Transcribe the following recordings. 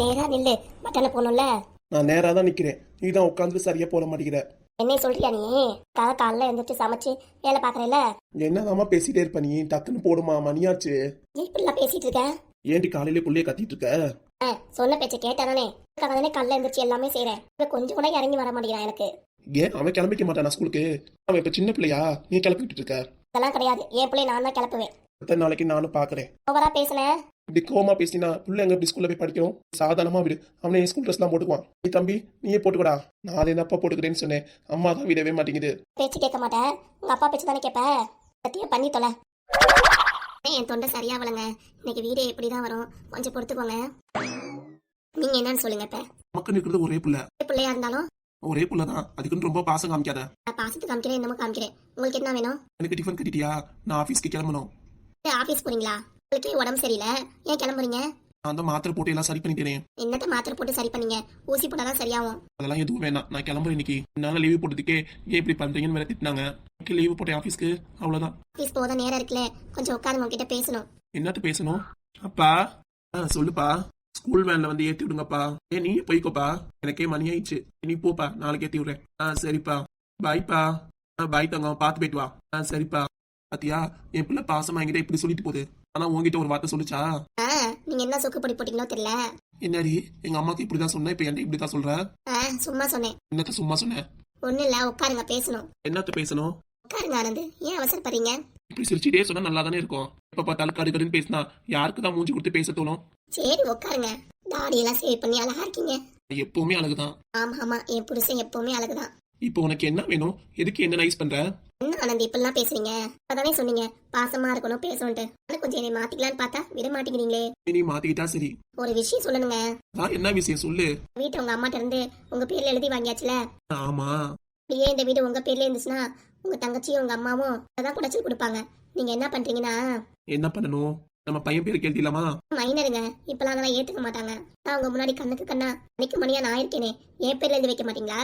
நேரா நில்லு. பட்டனை போகணும்ல? நான் நேராக தான் நிற்கிறேன் நீ தான் உட்காந்து சரியாக போட மாட்டேங்கிற. என்ன சொல்றியா நீ? காலை காலைல எழுந்திரிச்சு சமைச்சு வேலை பார்க்கறேல என்னதாம்மா பேசிட்டே இருப்ப நீ? டக்குன்னு போடுமா மணியாச்சு. நீ இப்படிலாம் பேசிட்டு இருக்க? ஏன்டி காலையிலே புள்ளைய கத்திட்டு இருக்க? ஆ, சொன்ன பேச்ச கேட்டானே தானே காலைல எழுந்திரிச்சு எல்லாமே செய்றேன். இப்ப கொஞ்சம் கூட இறங்கி வர மாட்டேங்கிறான் எனக்கு. ஏன் அவன் கிளம்பிக்க மாட்டானா ஸ்கூலுக்கு அவன் இப்ப சின்ன பிள்ளையா? நீ கிளப்பிட்டு இருக்க. அதெல்லாம் கிடையாது. என் பிள்ளை நான் தான் கிளப்புவேன். எத்தனை நாளைக்கு நானும் பாக்குறேன் ஓவரா பேசுனேன் இப்படி கோமா பேசினா புள்ள எங்க இப்படி ஸ்கூல்ல போய் படிக்கும் சாதாரணமா விடு. அவனை ஸ்கூல் ட்ரெஸ் எல்லாம் போட்டுக்குவான். நீ தம்பி நீயே போட்டுக்கடா. நான் என்னப்பா போட்டுக்கிறேன்னு சொன்னேன். அம்மா தான் விடவே மாட்டேங்குது. பேச்சு கேட்க மாட்டேன் உங்க அப்பா பேச்சு தானே கேட்ப? சத்தியா பண்ணி தொலை. ஏன் என் தொண்டை சரியாவலங்க இன்னைக்கு வீடு எப்படிதான் வரும். கொஞ்சம் பொறுத்துக்கோங்க. நீங்க என்னன்னு சொல்லுங்க இப்ப. நமக்கு இருக்கிறது ஒரே புள்ள. பிள்ளையா இருந்தாலும்? ஒரே புள்ள தான். அதுக்குன்னு ரொம்ப பாசம் காமிக்காத. நான் பாசத்துக்கு காமிக்கிறேன் என்னமோ காமிக்கிறேன். உங்களுக்கு என்ன வேணும்? எனக்கு டிஃபன் கட்டிட்டியா? நான் ஆஃபீஸ்க்கு கிளம்பணும். ஆபீஸ் போறீங்களா? உங்களுக்கு உடம்பு சரியில்லை. ஏன் கிளம்புறீங்க? நான் தான் மாத்திரை போட்டு எல்லாம் சரி பண்ணிட்டேன். என்னத்த மாத்திரை போட்டு சரி பண்ணீங்க? ஊசி போட்டாதான் சரியாகும். அதெல்லாம் எதுவும் வேணாம். நான் கிளம்புறேன் இன்னைக்கு. என்னால லீவு போட்டதுக்கே ஏன் இப்படி பண்றீங்கன்னு வேற திட்டினாங்க. லீவு போட்டேன் ஆஃபீஸ்க்கு அவ்வளவுதான். ஆபீஸ் போக நேரம் இருக்குல்ல. கொஞ்சம் உட்காருங்க உங்ககிட்ட பேசணும். என்னத்த பேசணும்? அப்பா ஆ சொல்லுப்பா. ஸ்கூல் வேன்ல வந்து ஏத்தி விடுங்கப்பா. ஏ நீ போய்க்கோப்பா. எனக்கே மணி ஆயிடுச்சு. நீ போப்பா. நாளைக்கு ஏத்தி விடுறேன். ஆ சரிப்பா. பாய்ப்பா ஆ பாய் தங்கம். பார்த்து போயிட்டு வா. ஆ சரிப்பா. பாத்தியா? என் பிள்ளை பாசமா என்கிட்ட இப்படி சொல்லிட்டு போகுது. ஆனா உன்கிட்ட ஒரு வார்த்தை சொல்லுச்சா? நீங்க என்ன சொக்கு பொடி போட்டீங்களோ தெரியல. என்னடி? எங்க அம்மாக்கு இப்படிதான் சொன்னேன் இப்ப என்கிட்ட இப்படிதான் சொல்ற? சும்மா சொன்னேன். என்னத்த சும்மா சொன்னேன் ஒண்ணு இல்ல உட்காருங்க பேசணும். என்னத்த பேசணும்? உட்காருங்க ஆனந்த். ஏன் அவசரப்படுறீங்க? இப்படி சிரிச்சிட்டே சொன்னா நல்லா தானே இருக்கும். எப்ப பார்த்தாலும் கடு கடுன்னு பேசினா யாருக்கு தான் மூஞ்சி கொடுத்து பேச தோணும்? சரி உட்காருங்க. தாடி எல்லாம் சேவ் பண்ணி அழகா இருக்கீங்க. எப்பவுமே அழகுதான். ஆமா ஆமா என் புருஷன் எப்பவுமே அழகுதான். இப்போ உனக்கு என்ன வேணும்? எதுக்கு என்ன நைஸ் பண்ற? ஆனந்த் இப்படிலாம் பேசுறீங்க? அதானே சொன்னீங்க. பாசமா இருக்கணும் பேசணும்ட்டு ஆனா கொஞ்சம் என்னை மாத்திக்கலான்னு பார்த்தா விட மாட்டேங்கிறீங்களே. நீ மாத்திக்கிட்டா சரி. ஒரு விஷயம் சொல்லணுங்க. என்ன விஷயம் சொல்லு. வீட்டை உங்க அம்மாட்ட இருந்து உங்க பேர்ல எழுதி வாங்கியாச்சுல? ஆமா. அப்படியே இந்த வீடு உங்க பேர்ல இருந்துச்சுன்னா உங்க தங்கச்சியும் உங்க அம்மாவும் அதான் குடைச்சல் கொடுப்பாங்க. நீங்க என்ன பண்றீங்கன்னா? என்ன பண்ணணும்? நம்ம பையன் பேருக்கு எழுதிடலாமா மைனருங்க. இப்பெல்லாம் அதெல்லாம் ஏத்துக்க மாட்டாங்க. நான் உங்க முன்னாடி கண்ணுக்கு கண்ணா அன்னைக்கு மணியா நான் இருக்கேனே. என் பேர்ல எழுதி வைக்க மாட்டீங்களா?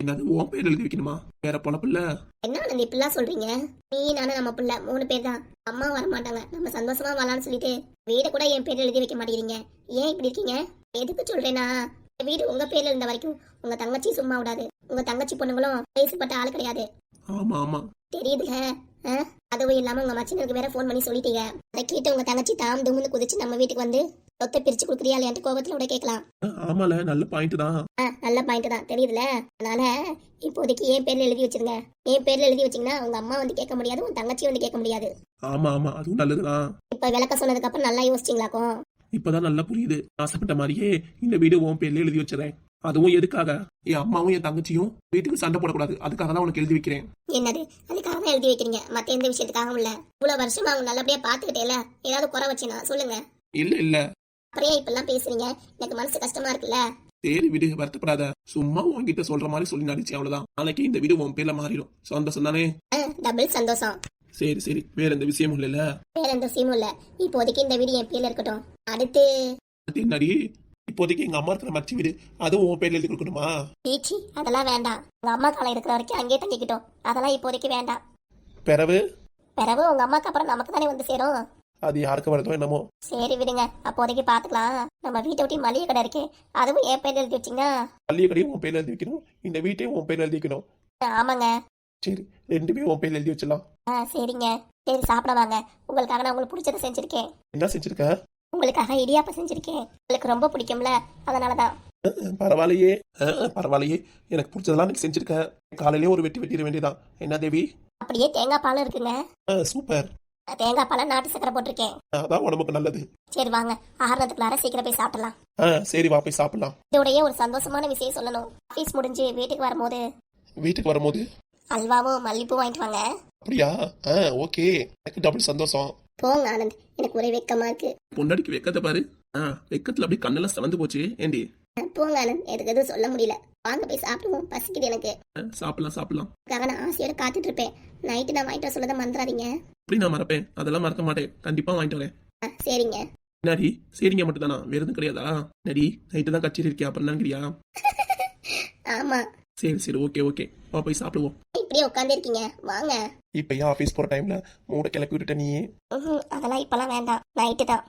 என்னது உன் பேர் எழுதி வைக்கணுமா? வேற பொழப்பில்ல என்ன ஆனந்த் இப்படிலாம் சொல்றீங்க? நீ நானும் நம்ம பிள்ளை மூணு பேர் தான். அம்மா வர மாட்டாங்க நம்ம சந்தோஷமா வரலாம்னு சொல்லிட்டு வீடை கூட என் பேர்ல எழுதி வைக்க மாட்டேங்கிறீங்க. ஏன் இப்படி இருக்கீங்க? எதுக்கு சொல்றேன்னா இந்த வீடு உங்க பேர்ல இருந்த வரைக்கும் உங்க தங்கச்சி சும்மா விடாது. உங்க தங்கச்சி பொண்ணுங்களும் பேசப்பட்ட ஆள் கிடையாது. ஆமா ஆமா. தெரியுதுல? அதுவும் இல்லாம உங்க மச்சினருக்கு வேற ஃபோன் பண்ணி சொல்லிட்டீங்க. அதை கேட்டு உங்க தங்கச்சி தாம் தும்னு குதிச்சு நம்ம வீட்டுக்கு வந்து சொத்தை பிரிச்சு கொடுக்குறியா இல்லையான்ட்டு கோபத்துல கூட கேட்கலாம். அஹ், ஆமால நல்ல பாயிண்ட் தான். ஆ, நல்ல பாயிண்ட் தான். தெரியுதுல? அதனால இப்போதைக்கு என் பேர்ல எழுதி வச்சிருங்க. என் பேர்ல எழுதி வச்சீங்கன்னா உங்க அம்மா வந்து கேட்க முடியாது உன் தங்கச்சி வந்து கேட்க முடியாது. ஆமா ஆமா அதுவும் நல்லதுதான். இப்ப விளக்க சொன்னதுக்கு அப்புறம் நல்லா யோசிச்சிங்களாக்கும் இப்பதான் நல்லா புரியுது. ஆசைப்பட்ட மாதிரியே இந்த வீடு உன் பேர்ல எழுதி வச்சிடறேன். அதுவும் எதுக்காக? என் அம்மாவும் என் தங்கச்சியும் வீட்டுக்கு சண்டை போடக்கூடாது. அதுக்காக தான் உனக்கு எழுதி வைக்கிறேன். என்னது? அதுக்காக தான் எழுதி வைக்கிறீங்க? மத்த எந்த விஷயத்துக்காகவும் இல்ல. இவ்வளவு வருஷமா அவங்க நல்லபடியா பாத்துக்கிட்டேல ஏதாவது குறை வச்சுனா சொல்லுங்க. இல்ல இல்ல. அப்புறம் ஏன் இப்பெல்லாம் பேசுறீங்க? எனக்கு மனசு கஷ்டமா இருக்குல்ல? சரி விடு வருத்தப்படாத. சும்மா உன்கிட்ட சொல்ற மாதிரி சொல்லி நடிச்சு அவ்வளவுதான். நாளைக்கு இந்த வீடு உன் பேர்ல மாறிடும். சந்தோஷம் தானே? டபுள் சந்தோஷம். சரி சரி. வேற எந்த விஷயமும் இல்லைல்ல? வேற எந்த விஷயமும் இல்ல. இப்போதைக்கு இந்த வீடு என் பேர்ல இருக்கட்டும். அடுத்து? என்னடி? இப்போதைக்கு எங்க அம்மா இருக்கிற மச்சி வீடு. அதுவும் உன் பேர்ல எழுதி கொடுக்கணுமா? பீச்சி அதெல்லாம் வேண்டாம். உங்க அம்மா காலம் இருக்கிற வரைக்கும் அங்கேயே தங்கிக்கிட்டோம். அதெல்லாம் இப்போதைக்கு வேண்டாம். பிறவு? பிறகு உங்க அம்மாக்கு அப்புறம் நமக்கு தானே வந்து சேரும்? அது யாருக்கு வருதோ என்னமோ. சரி விடுங்க அப்போதைக்கு பாத்துக்கலாம். நம்ம வீட்டை ஒட்டி மளிகை கடை இருக்கு அதுவும் என் பேர்ல எழுதி வச்சீங்கன்னா பள்ளிய கடையும் உன் பேர்ல எழுதி வைக்கணும். இந்த வீட்டையும் உன் பேர்ல எழுதி வைக்கணும். ஆமாங்க. சரி ரெண்டுமே உன் பேர்ல எழுதி வச்சிடலாம். ஆ சரிங்க. சரி சாப்பிட வாங்க. உங்களுக்காக நான் உங்களுக்கு பிடிச்சதை செஞ்சிருக்கேன். என்ன செஞ்சிருக்க? உங்களுக்காக இடியாப்பம் செஞ்சிருக்கேன். உங்களுக்கு ரொம்ப பிடிக்கும்ல அதனாலதான். அஹ், பரவாயில்லையே. பரவாயில்லையே. எனக்கு பிடிச்சதெல்லாம் நீ செஞ்சிருக்க. காலையிலேயே ஒரு வெட்டி வெட்டிட வேண்டியதான் என்ன தேவி? அப்படியே தேங்காய் பாலும் இருக்குங்க. சூப்பர். தேங்காய் பாலை நாட்டு சக்கரை போட்டிருக்கேன். அதான் உடம்புக்கு நல்லது. சரி வாங்க ஆறுனதுக்குள்ளார சீக்கிரம் போய் சாப்பிடலாம். ஆ சரி வா போய் சாப்பிடலாம். இதோடய ஒரு சந்தோஷமான விஷயம் சொல்லணும். ஆஃபீஸ் முடிஞ்சு வீட்டுக்கு வரும்போது. வீட்டுக்கு வரும்போது? அல்வாவும் மல்லிப்பூ வாங்கிட்டு வாங்க. அப்படியா? ஆ ஓகே. எனக்கு டபுள் சந்தோஷம். போங்க ஆனந்த் எனக்கு ஒரே வெக்கமா இருக்கு. பொண்டாடிக்கு வெக்கத்தை பாரு. ஆ வெக்கத்துல அப்படியே கண்ணெல்லாம் சிவந்து போச்சு. ஏண்டி? போங்க ஆனந்த் எனக்கு எதுவும் சொல்ல முடியல. வாங்க போய் சாப்பிடுவோம். பசிக்குது எனக்கு. சாப்பிடலாம் சாப்பிடலாம். நான் ஆசையோட காத்துட்டு இருப்பேன். நைட்டு நான் வாங்கிட்டு சொல்லதை மறந்துடாதீங்க. அப்படி நான் மறப்பேன். அதெல்லாம் மறக்க மாட்டேன். கண்டிப்பா வாங்கிட்டு வரேன். ஆ, சரிங்க. என்னடி? சரிங்க மட்டும் தானா வேற எதுவும் கிடையாதா? நடி நைட்டு தான் கச்சேரி இருக்கியா? அப்புறம் என்னங்கிறியா? ஆமா. சரி சரி. Okay okay. வா போய் சாப்பிடுவோம். இப்படியே உட்காந்து இருக்கீங்க வாங்க. இப்போ ஏன் ஆஃபீஸ் போகிற டைமில் மூட கிளப்பி விட்டுட்ட நீ ம்ஹும், அதெல்லாம் இப்பெல்லாம் வேண்டாம். நைட்டு தான்.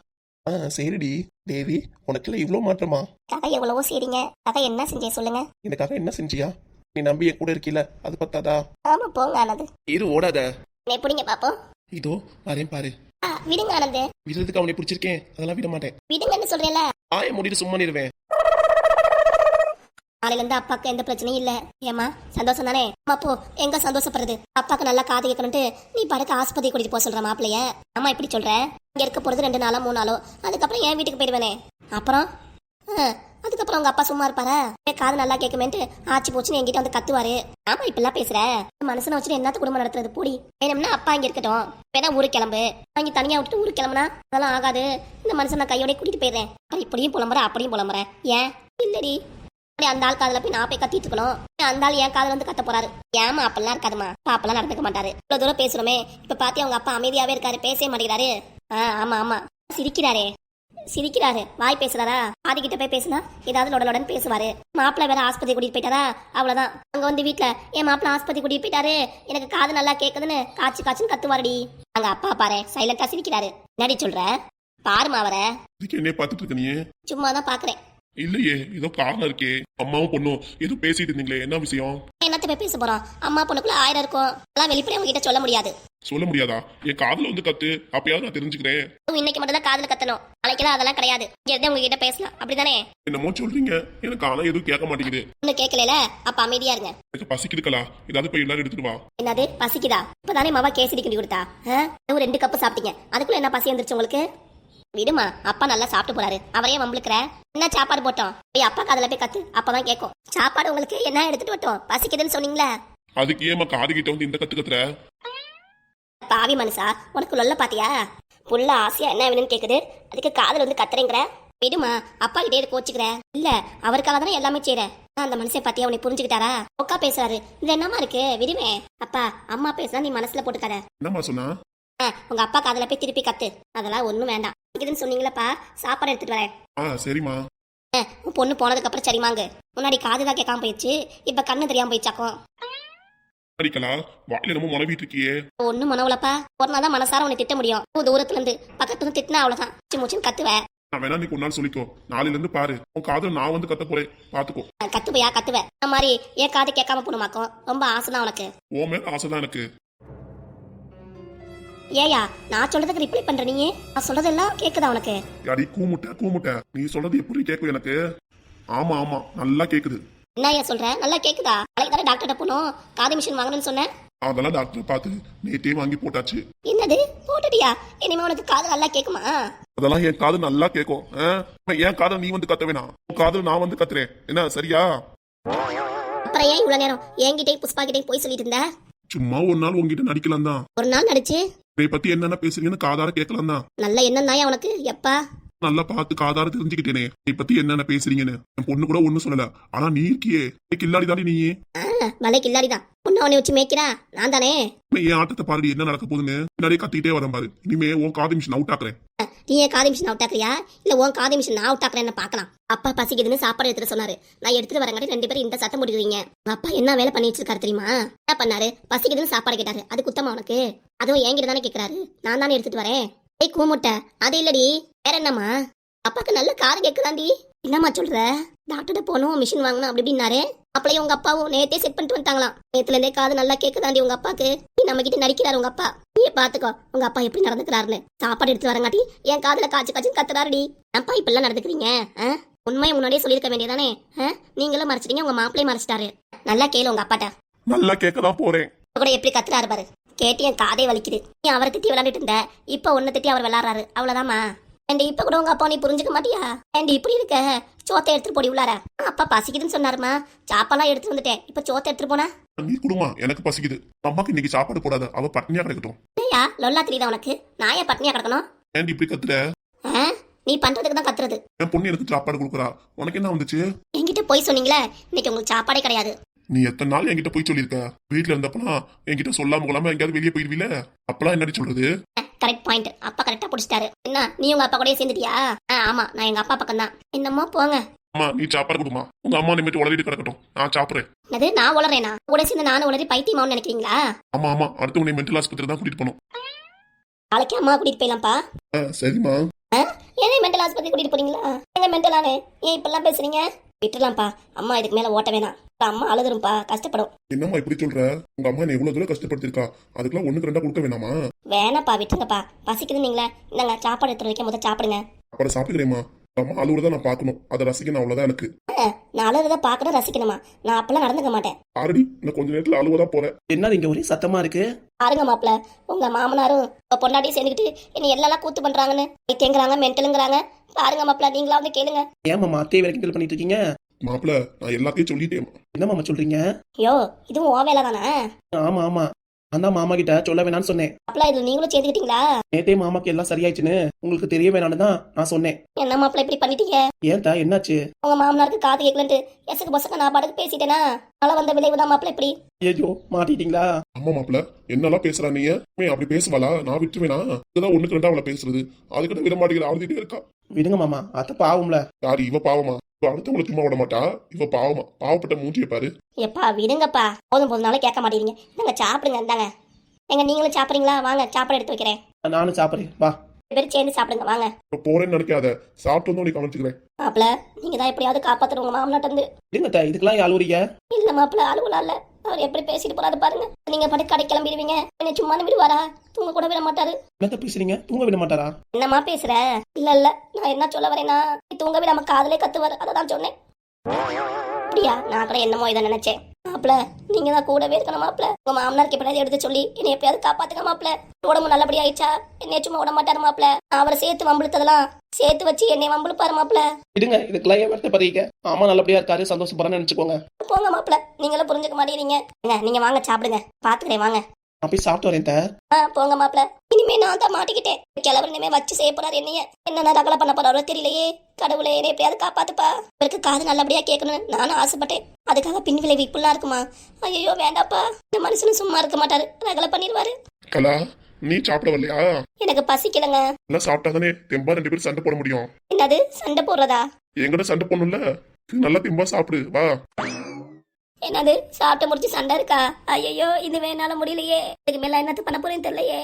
ஆ சரிடி. தேவி உனக்குள்ள இவ்வளோ மாற்றமா? கதை எவ்வளவோ செய்றீங்க. கதை என்ன செஞ்சே சொல்லுங்க. எனக்காக என்ன செஞ்சியா? நீ நம்பி என் கூட இருக்கீல அது பத்தாதா? ஆமா போங்க ஆனது இரு ஓடாத. எப்படிங்க பாப்போம். இதோ வரேன் பாரு. ஆ, விடுங்க ஆனந்து. விடுறதுக்கு அவனை பிடிச்சிருக்கேன் அதெல்லாம் விட மாட்டேன். விடுங்கன்னு சொல்றேன்ல. ஆய முடிட்டு சும்மா நிறுவேன். நாளையில இருந்து அப்பாக்கு எந்த பிரச்சனையும் இல்ல. ஏமா சந்தோஷம் தானே? அம்மா எங்க சந்தோஷப்படுறது? அப்பாக்கு நல்லா காது கேட்கணும்ட்டு நீ படுக்க ஆஸ்பத்திரி கூட்டிட்டு போக சொல்ற மாப்பிளைய அம்மா இப்படி சொல்ற? இங்க இருக்க போறது ரெண்டு நாளோ மூணு நாளோ? அதுக்கப்புறம் என் வீட்டுக்கு போயிடுவேனே. அப்புறம்? அதுக்கப்புறம் உங்க அப்பா சும்மா இருப்பாரா? என் காது நல்லா கேட்குமேன்ட்டு ஆச்சு போச்சுன்னு என்கிட்ட வந்து கத்துவாரு. ஆமா இப்பெல்லாம் பேசுற? மனசுல வச்சுட்டு என்னத்த குடும்பம் நடத்துறது? பூடி. வேணும்னா அப்பா இங்க இருக்கட்டும். வேணா ஊருக்கு கிளம்பு. அங்க தனியா விட்டுட்டு ஊருக்கு கிளம்புனா அதெல்லாம் ஆகாது. இந்த மனுஷன் நான் கையோட கூட்டிட்டு போயிடுறேன். இப்படியும் புலம்புற அப்படியும் புலம்புற. ஏன்? இல்லடி. அந்த ஆள் காதுல போய் நான் போய் கத்திட்டு இருக்கணும் அந்த ஆள் என் காதுல வந்து கத்த போறாரு. ஏமா அப்பெல்லாம் இருக்காதுமா. அப்பெல்லாம் நடந்துக்க மாட்டாரு. இவ்வளவு தூரம் பேசுறோமே இப்ப பாத்தி அவங்க அப்பா அமைதியாவே இருக்காரு. பேசவே மாட்டேங்கிறாரு. ஆ ஆமா ஆமா. சிரிக்கிறாரே. சிரிக்கிறாரு. வாய் பேசுறாரா? ஆதி கிட்ட போய் பேசுனா ஏதாவது லொடலொடன்னு பேசுவாரு. மாப்பிள்ளை வேற ஆஸ்பத்திரி கூட்டிட்டு போயிட்டாரா? அவ்வளவுதான். அங்க வந்து வீட்ல என் மாப்பிள்ளை ஆஸ்பத்திரி கூட்டிட்டு போயிட்டாரு. எனக்கு காது நல்லா கேக்குதுன்னு காய்ச்சி காய்ச்சுன்னு கத்துவாருடி. அங்க அப்பா பாரு சைலண்டா சிரிக்கிறாரு. என்னடி சொல்ற? பாருமா அவரை. சும்மா தான் பாக்குறேன். இல்லையே ஏதோ காரணம் இருக்கே. அம்மாவும் பொண்ணும் ஏதோ பேசிட்டு இருந்தீங்களே என்ன விஷயம்? என்னத்த போய் பேச போறோம் அம்மா பொண்ணுக்குள்ள ஆயிரம் இருக்கும். அதெல்லாம் வெளிப்படையா உங்ககிட்ட சொல்ல முடியாது. சொல்ல முடியாதா? என் காதுல வந்து கத்து அப்பயாவது நான் தெரிஞ்சுக்கிறேன். இன்னைக்கு மட்டும் தான் காதுல கத்தணும். நாளைக்கெல்லாம் அதெல்லாம் கிடையாது. இங்க இருந்தே உங்ககிட்ட பேசலாம். அப்படிதானே? என்னமோ சொல்றீங்க. எனக்கு ஆனா எதுவும் கேட்க மாட்டேங்குது. ஒண்ணு கேட்கல அப்ப அமைதியா இருங்க. எனக்கு பசிக்குதுக்கலா ஏதாவது போய் எல்லாரும் எடுத்துட்டு வா. என்னது? பசிக்குதா? இப்பதானே மாவா கேசரி கிண்டி கொடுத்தா? இன்னும் ரெண்டு கப்பு சாப்பிட்டீங்க. அதுக்குள்ள என்ன பசி வந்துருச்சு உங்களுக்கு? விடுமா அப்பா நல்லா சாப்பிட்டு போறாரு. அவரையே வம்பளுக்குற என்ன சாப்பாடு போட்டோம்? போய் அப்பா காதுல போய் கத்து. அப்பதான் கேட்கும் சாப்பாடு உங்களுக்கு என்ன எடுத்துட்டு வட்டோம்? பசிக்குதுன்னு சொன்னீங்களே. அதுக்கு ஏமா காது கிட்ட வந்து இந்த கத்து கத்துற? பாவி மனுஷா உனக்கு லொல்ல பாத்தியா? புள்ள ஆசையா என்ன வேணும்னு கேக்குது. அதுக்கு காதல் வந்து கத்துறேங்கிற. விடுமா அப்பா கிட்டே இது கோச்சுக்கிற. இல்ல அவருக்காக தானே எல்லாமே செய்யற ஆனா, அந்த மனுஷன் பாத்தியா உன்னை புரிஞ்சுக்கிட்டாரா? ஒக்கா பேசுறாரு. இது என்னமா இருக்கு? விடுமே. அப்பா அம்மா பேசுனா நீ மனசுல போட்டுக்காத. என்னம்மா சொன்னா? உங்க அப்பா காதுல போய் திருப்பி கத்து. அதெல்லாம் ஒண்ணும் வேண்டாம். இதுன்னு சொன்னீங்களப்பா சாப்பாடு எடுத்துட்டு வரேன். ஆ சரிம்மா. உன் பொண்ணு போனதுக்கு அப்புறம் சரிமாங்க முன்னாடி காது தான் கேட்காம போயிடுச்சு இப்ப கண்ணு தெரியாம போயிடுச்சாக்கும் அடிக்கலா வாயில நம்ம முளவிட்டு இருக்கியே. ஒண்ணும் மனவுலப்பா. ஒரு நாள் தான் மனசார உன்னை திட்ட முடியும். உன் தூரத்துல இருந்து பக்கத்துல இருந்து திட்டினா அவ்வளவுதான். மூச்சு மூச்சுன்னு கத்துவேன் நான் வேணா நீ ஒரு நாள் சொல்லிக்கோ. நாளையில இருந்து பாரு. உன் காதுல நான் வந்து கத்த போறேன். பாத்துக்கோ. கத்துவையா கத்துவேன் அந்த மாதிரி என் காது கேட்காம போணுமாக்கும் ரொம்ப ஆசைதான் உனக்கு. உன் மேல ஆசைதான் எனக்கு. ஏயா நான் சொல்றதுக்கு ரிப்ளை பண்ற நீ நான் சொல்றதெல்லாம் கேக்குதா உனக்கு? அடி கூமுட்ட கூமுட்ட. நீ சொல்றது எப்படி கேட்கும் எனக்கு? ஆமா ஆமா நல்லா கேக்குது. என்ன ஏன் சொல்ற? நல்லா கேக்குதா? நாளைக்கு தானே டாக்டர்கிட்ட போனோம் காது மிஷின் வாங்கணும்னு சொன்னேன். அதெல்லாம் டாக்டர் பார்த்து நேத்தே வாங்கி போட்டாச்சு. என்னது? போட்டுட்டியா? இனிமே உனக்கு காது நல்லா கேக்குமா? அதெல்லாம் என் காது நல்லா கேட்கும் ஆ? என் காதை நீ வந்து கத்த வேணாம். உன் காதுல நான் வந்து கத்துறேன். என்ன சரியா? அப்புறம் ஏன் இவ்வளவு நேரம்? என்கிட்டயும் புஷ்பா கிட்டயும் போய் சொல்லிட்டு இருந்த? சும்மா ஒரு நாள் உங்ககிட்ட நடிக்கலாம் தான் ஒரு நாள் நடிச்சு? இதை பத்தி என்னென்ன பேசுறீங்கன்னு காதார கேட்கலாம் தான் நல்ல எண்ணம் தான் உனக்கு? எப்பா? நல்லா பார்த்து காதார தெரிஞ்சுக்கிட்டேனே. இதை பத்தி என்னென்ன பேசுறீங்கன்னு. என் பொண்ணு கூட ஒண்ணும் சொல்லல. ஆனா நீ இருக்கியே. கில்லாடி தாண்டி நீ வலை கில்லாடி தான். உன்னை உன்னை வச்சு மேய்க்கிறா? நான் தானே? என் ஆட்டத்தை பாருடி என்ன நடக்க போகுதுன்னு. பின்னாடியே கத்திட்டே வரேன் பாரு. இனிமே உன் காது மிஷின் அவுட் ஆக்குறேன். நீ ஏன் காதி மிஷின் அவுட் ஆக்குறியா? இல்ல உன் காதி மிஷின் நான் அவுட் ஆக்குறேன்னு பார்க்கலாம். அப்பா பசிக்குதுன்னு சாப்பாடு எடுத்துட்டு சொன்னாரு. நான் எடுத்துட்டு வரங்காட்டி ரெண்டு பேரும் இந்த சத்தம் முடிக்கிறீங்க அப்பா என்ன வேலை பண்ணி வச்சிருக்காரு தெரியுமா? என்ன பண்ணாரு? பசிக்குதுன்னு சாப்பாடு கேட்டாரு. அது குத்தமா உனக்கு? அதுவும் என்கிட்ட தானே கேக்குறாரு. நான் தானே எடுத்துட்டு வரேன். ஏய் கூமுட்டை அது இல்லடி. வேற என்னம்மா? அப்பாக்கு நல்ல காது கேக்குதாண்டி. என்னம்மா சொல்ற? டாக்டர்கிட்ட போகணும் மிஷின் வாங்கணும் அப்படி இப்படின்னாரு. அப்பளையும் உங்க அப்பாவும் நேத்தே செட் பண்ணிட்டு வந்துட்டாங்களாம். நேத்துல இருந்தே காது நல்லா கேக்குதாண்டி உங்க அப்பாக்கு. நீ நம்ம கிட்ட நடிக்கிறாரு உங்க அப்பா. நீயே பாத்துக்கோ உங்க அப்பா எப்படி நடந்துக்கிறாருன்னு. சாப்பாடு எடுத்து வரங்காட்டி என் காதுல காய்ச்சி காய்ச்சி கத்துறாருடி. அப்பா இப்பெல்லாம் நடந்துக்கிறீங்க? உண்மையை முன்னாடியே சொல்லியிருக்க வேண்டியதானே? நீங்களும் மறைச்சிட்டீங்க உங்க மாப்பிளையும் மறைச்சிட்டாரு. நல்லா கேளு உங்க அப்பாட்ட. நல்லா கேட்க தான் போறேன் கூட எப்படி கத்துறாரு பாரு. கேட்டு என் காதே வலிக்குது. நீ அவரை திட்டி விளையாண்டுட்டு இருந்த. இப்ப உன்னை திட்டி அவர் விளையாடுறாரு. அவ்வளவுதாம்மா. ஏண்டி இப்ப கூட உங்க அப்பா நீ புரிஞ்சுக்க மாட்டியா? ஏண்டி இப்படி இருக்க? சோத்தை எடுத்துட்டு போடி உள்ளார. அப்பா பசிக்குதுன்னு சொன்னாருமா. சாப்பாலாம் எடுத்துட்டு வந்துட்டேன். இப்ப சோத்தை எடுத்துட்டு போனா? நீ குடுமா. எனக்கு பசிக்குது. அம்மாக்கு இன்னைக்கு சாப்பாடு போடாத. அவ பட்னியா கிடக்கட்டும். ஏயா லொல்லா தெரியுதா உனக்கு? நான் ஏன் பட்னியா கிடக்கணும்? ஏன்டி இப்படி கத்துற? நீ பண்றதுக்கு தான் கத்துறது. என் பொண்ணு எனக்கு சாப்பாடு கொடுக்குறா. உனக்கு என்ன வந்துச்சு? என்கிட்ட போய் சொன்னீங்களே. இன்னைக்கு உங்களுக்கு சாப்பாடே கிடையாது. நீ எத்தனை நாள் என்கிட்ட போய் சொல்லியிருக்க? வீட்ல இருந்தப்பலாம் என்கிட்ட சொல்லாம கொள்ளாம எங்கேயாவது வெளியே போயிருவீல? அப்பெல்லாம் என்னடி சொல்றது? கரெக்ட் பாயிண்ட் அப்பா கரெக்டா புடிச்சிட்டாரு. என்ன நீ உங்க அப்பா கூடயே சேர்ந்துட்டியா? ஆமா நான் எங்க அப்பா பக்கம் தான் என்னமோ போங்க. அம்மா நீ சாப்பாடு கொடுமா. உங்க அம்மா நிமிட்டு உளறிட்டு கிடக்கட்டும். நான் சாப்பிடுறேன். என்னது நான் உளறேனா? கூட சேர்ந்து நானும் உளறி பைத்தியமாவும் நினைக்கிறீங்களா? ஆமா ஆமா. அடுத்து உன்னை மென்டல் ஆஸ்பத்திரி தான் கூட்டிட்டு போகணும். நாளைக்கு அம்மா கூட்டிட்டு போயிடலாம்ப்பா. சரிம்மா. ஏன் மென்டல் ஆஸ்பத்திரி கூட்டிட்டு போறீங்களா எங்க மென்டலானு ஏன் இப்பெல்லாம் பேசுறீங்க? விட்டுலாம்ப்பா அம்மா இதுக்கு மேல ஓட்ட வேணாம். அம்மா அழுதுரும்பா. கஷ்டப்படும். என்னம்மா இப்படி சொல்ற? உங்க அம்மா என்ன எவ்வளவு தூரம் கஷ்டப்படுத்திருக்கா அதுக்கெல்லாம் ஒண்ணுக்கு ரெண்டா கொடுக்க வேணாமா? வேணாப்பா விட்டுருங்கப்பா. பசிக்குது நீங்களே. இந்தாங்க சாப்பாடு எடுத்து வைக்க முதல் சாப்பிடுங்க. அப்புறம் சாப்பிட்டுக்கிறேம்மா அம்மா அழுவுறதா நான் பார்க்கணும். அதை ரசிக்கணும் அவ்வளவுதான் எனக்கு. நான் அழுறத பார்க்கணும் ரசிக்கணுமா? நான் அப்பெல்லாம் நடந்துக்க மாட்டேன். ஆல்ரெடி இன்னும் கொஞ்ச நேரத்துல அழுவதா போறேன். என்னது இங்க ஒரே சத்தமா இருக்கு? பாருங்க மாப்பிள உங்க மாமனாரும் உங்க பொண்டாட்டியும் சேர்ந்துக்கிட்டு என்ன எல்லாம் கூத்து பண்றாங்கன்னு தேங்குறாங்க மென்டலுங்கிறாங்க. பாருங்க மாப்பிள நீங்களா வந்து கேளுங்க. ஏன் மாமா அத்தையை கிண்டல் பண்ணிட்டு இருக்கீங்க? மாப்பிள நான் எல்லாத்தையும் சொல்லிட்டேன் என்ன மாமா சொல்றீங்க? ஐயோ இதுவும் ஓ வேலை தானே ஆமா ஆமா. தான் மாமா கிட்ட சொல்ல வேணாம்னு சொன்னேன். மாப்பிள இதுல நீங்களும் சேர்ந்துக்கிட்டீங்களா நேத்தே மாமாக்கு எல்லாம் சரியாயிடுச்சுன்னு உங்களுக்கு தெரிய வேணாம்னு தான் நான் சொன்னேன். என்ன மாப்பிள இப்படி பண்ணிட்டீங்க? ஏன்டா என்னாச்சு? உங்க மாமனாருக்கு காது கேட்கலன்ட்டு எசக்கு பசங்க நான் பாட்டுக்கு பேசிட்டேனா? அதனால வந்த விளைவு தான் மாப்பிள இப்படி. ஐயோ மாட்டிட்டீங்களா? அம்மா மாப்பிள என்னெல்லாம் பேசுறா நீ? ஏன் அப்படி பேசுவாளா? நான் விட்டுவேனா இதுதான் ஒண்ணுக்கு ரெண்டா அவளை பேசுறது. அதுக்கிட்ட விட மாட்டேங்கிற அழுதுட்டே இருக்கா. விடுங்க மாமா அத்தை பாவம்ல. யாரு இவ பாவமா? இவ அடுத்தவங்களை சும்மா விட மாட்டா? இவ பாவமா? பாவப்பட்ட மூஞ்சிய பாரு. எப்பா விடுங்கப்பா. போதும் போதும் நாளே கேட்க மாட்டேங்கிறீங்க. இந்தாங்க சாப்பிடுங்க இந்தாங்க. எங்க நீங்களும் சாப்பிடுறீங்களா? வாங்க சாப்பாடு எடுத்து வைக்கிறேன். நானும் சாப்பிட்றேன். வா. பேரும் சேர்ந்து சாப்பிடுங்க வாங்க. இப்ப போறேன்னு நினைக்காத. சாப்பிட்டு வந்து உனக்கு கவனிச்சுக்கிறேன். மாப்பிள நீங்க தான் எப்படியாவது காப்பாத்துற உங்க மாமனாட்ட இருந்து அத்தை. இதுக்கெல்லாம் அழுவுறீங்க? இல்ல மாப்பிள அலுவலா இல்ல. அவர் எப்படி பேசிட்டு போறாரு பாருங்க. நீங்க பாட்டு கடை கிளம்பிடுவீங்க. என்ன சும்மா விடுவாரா? தூங்க கூட விட மாட்டாரு. என்னத்த பேசுறீங்க? தூங்க விட மாட்டாரா? என்னம்மா பேசுற? இல்ல இல்ல. நான் என்ன சொல்ல வரேன்னா தூங்க விடாம காதலே கத்துவார். அதை தான் சொன்னேன். அப்படியா? நான் கூட என்னமோ இதை நினைச்சேன். மாப்பிள நீங்க தான் கூடவே இருக்கணும் மாப்பிள. உங்க மாமனாருக்கு எப்படியாவது எடுத்து சொல்லி? என்னை எப்படியாவது காப்பாத்துங்க மாப்பிள. உடம்பு நல்லபடி ஆயிடுச்சா? என்னைய சும்மா விட மாட்டாரு மாப்பிள. அவரை சேர்த்து வம்பிழுத்ததெல்லாம் சேர்த்து வச்சு என்னை வம்பிழுப்பாரு மாப்பிள. விடுங்க இதுக்கெல்லாம் ஏன் வருத்தப்படுறீங்க ஆமா நல்லபடியா இருக்காரு சந்தோஷப்படுறேன்னு நினைச்சுக்கோங்க. போங்க மாப்பிள. நீங்களும் புரிஞ்சுக்க மாட்டேங்கிறீங்க. நீங்க வாங்க சாப்பிடுங்க. பாத்துக்கிறேன் வாங்க. நான் போய் சாப்பிட்டு வரேன். ஆ போங்க மாப்பிள. இனிமே நான் தான் மாட்டிக்கிட்டேன். கிழவர் இனிமே வச்சு செய்ய போறாரு என்னைய. என்ன ரகலை பண்ண போறாரோ தெரியலையே. கடவுளே என்னை எப்படியாவது காப்பாத்துப்பா. இவருக்கு காது நல்லபடியா கேட்கணும்னு நானும் ஆசைப்பட்டேன். அதுக்காக பின் விளைவு இப்படிலாம் இருக்குமா? ஐயோ வேண்டாப்பா. இந்த மனுஷனும் சும்மா இருக்க மாட்டாரு. ரகலை பண்ணிடுவாரு கலா நீ சாப்பிட வரலையா? எனக்கு பசிக்கலங்க. எல்லாம் சாப்பிட்டா தானே தெம்பா ரெண்டு பேரும் சண்டை போட முடியும். என்னது சண்டை போடுறதா? எங்கிட்ட சண்டை போடணும்ல? நல்லா தெம்பா சாப்பிடு. வா. என்னது சாப்பிட்டு முடிச்சு சண்டை இருக்கா? ஐயோ இது வேணால முடியலையே. இதுக்கு மேல என்னத்து பண்ண போறேன்னு தெரியலையே.